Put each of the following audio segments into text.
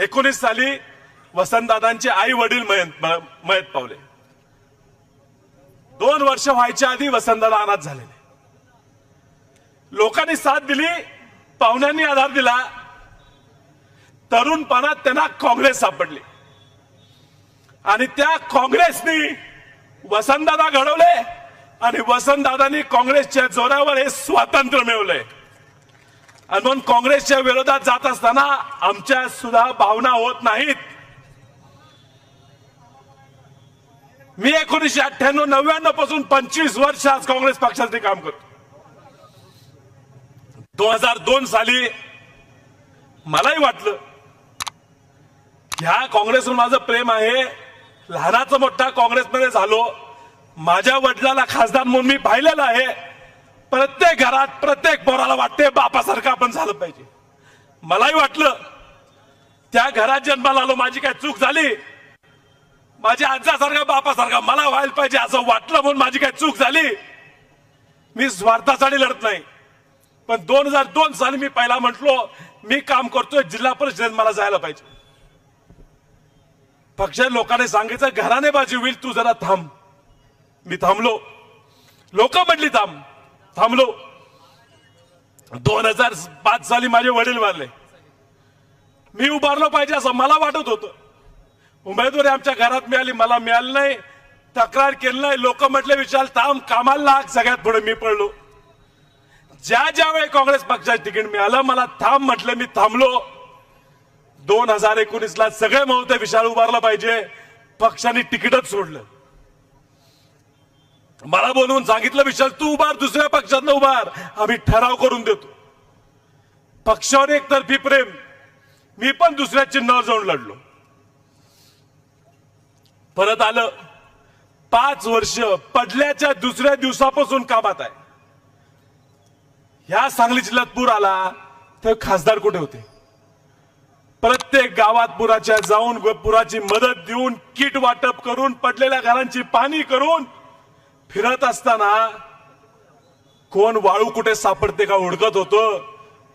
एकोणीस साली वसंतदादांचे आई वडील मयत पावले. दोन वर्ष व्हायच्या आधी वसंतदादा अनाथ झालेले. लोकांनी साथ दिली पाहुण्यांनी आधार दिला. तरुणपणात त्यांना काँग्रेस सापडली. आणि त्या काँग्रेसनी वसंतदादा घडवले आणि वसंतदादांनी काँग्रेसच्या जोरावर हे स्वातंत्र्य मिळवलंय. आणि म्हणून काँग्रेसच्या विरोधात जात असताना आमच्या सुद्धा भावना होत नाहीत. मी एकोणीसशे अठ्ठ्याण्णव नव्याण्णवपासून पंचवीस वर्ष आज काँग्रेस पक्षासाठी काम करतो. दोन हजार दोन साली मलाही वाटलं ह्या काँग्रेसवर माझं प्रेम आहे लहानाचं मोठा काँग्रेसमध्ये झालो माझ्या वडिलाला खासदार म्हणून मी पाहिलेलं आहे. प्रत्येक घरात प्रत्येक पोराला वाटते बापासारखं आपण झालं पाहिजे. मलाही वाटलं त्या घरात जन्माला आलो माझी काय चूक झाली? माझ्या आजासारखा बापासारखा मला व्हायला पाहिजे असं वाटलं म्हणून माझी काय चूक झाली? मी स्वार्थासाठी लढत नाही. पण दोन हजार दोन साली मी पहिला म्हटलो मी काम करतोय जिल्हा परिषदेत मला जायला पाहिजे. पक्ष लोकांनी सांगितलं घराने बाजी होईल तू जरा थांब. मी थांबलो. लोक म्हटली थांब. थांबलो. दोन हजार पाच साली माझे वडील वारले मी उभारलो पाहिजे असं मला वाटत होतं. उमेदवारी आमच्या घरात मिळाली मला मिळाली नाही. तक्रार केली नाही. लोक म्हटले विशाल थांब कामाला लाग. सगळ्यात पुढे मी पडलो. ज्या ज्या वेळी काँग्रेस पक्षाचं तिकीट मिळालं मला थांब म्हटलं मी थांबलो. दोन हजार एकोणीस ला सगळे म्हणते विशाल उभारला पाहिजे. पक्षाने तिकीटच सोडलं. मला बोलवून सांगितलं विशाल तू उभार दुसऱ्या पक्षात उभार. आम्ही ठराव करून देतो. पक्षावर एकतर्फी प्रेम. मी पण दुसऱ्या चिन्हावर जाऊन लढलो. परत आलं पाच वर्ष पडल्याच्या दुसऱ्या दिवसापासून कामात आहे. ह्या सांगली जिल्ह्यात पूर आला तर खासदार कुठे होते? प्रत्येक गावात पुराच्या जाऊन व पुराची मदत देऊन किट वाटप करून पडलेल्या घरांची पाणी करून फिरत असताना कोण वाळू कुठे सापडते का हुडकत होतो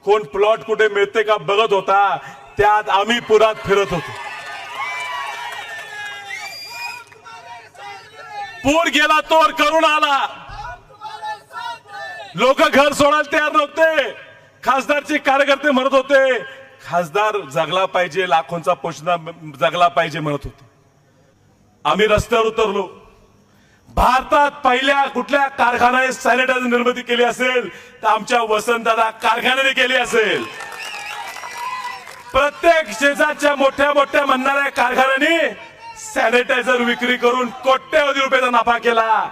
कोण प्लॉट कुठे मिळते का बघत होता त्यात आम्ही पुरात फिरत होतो. पूर गेला तोर करून आला. लोक घर सोडायला तयार नव्हते. खासदारचे कार्यकर्ते म्हणत होते खासदार जगला पाहिजे लाखोंचा पोषणा जगला पाहिजे म्हणत होते. आम्ही रस्त्यावर उतरलो. भारतात पहिल्या कुठल्या कारखान्याने सॅनिटायझर निर्मिती केली असेल तर आमच्या वसंतदादा कारखान्याने केली असेल. प्रत्येक शेजारच्या मोठ्या मोठ्या म्हणणाऱ्या कारखान्याने सॅनिटायझर विक्री करून कोट्यवधी रुपयाचा नफा केला.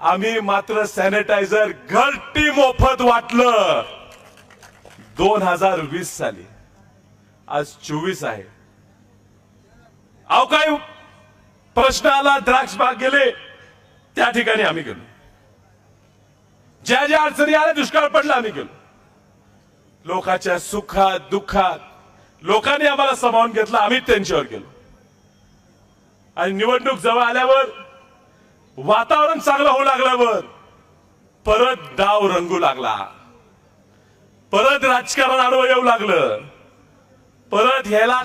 आम्ही मात्र सॅनिटायझर घरटी मोफत वाटलं. दोन हजार वीस साली. आज चोवीस आहे. अहो काय प्रश्न आला द्राक्ष बाग गेले. त्या ठिकाणी आम्ही गेलो. ज्या ज्या अडचणी आल्या दुष्काळ पडला आम्ही गेलो. लोकांच्या सुखात दुःखात लोकांनी आम्हाला समावून घेतलं आम्ही त्यांच्यावर गेलो. आणि निवडणूक जवळ आल्यावर वातावरण चांगलं होऊ लागल्यावर परत डाव रंगू लागला. परत राजकारण आडवं येऊ लागलं. परत ह्याला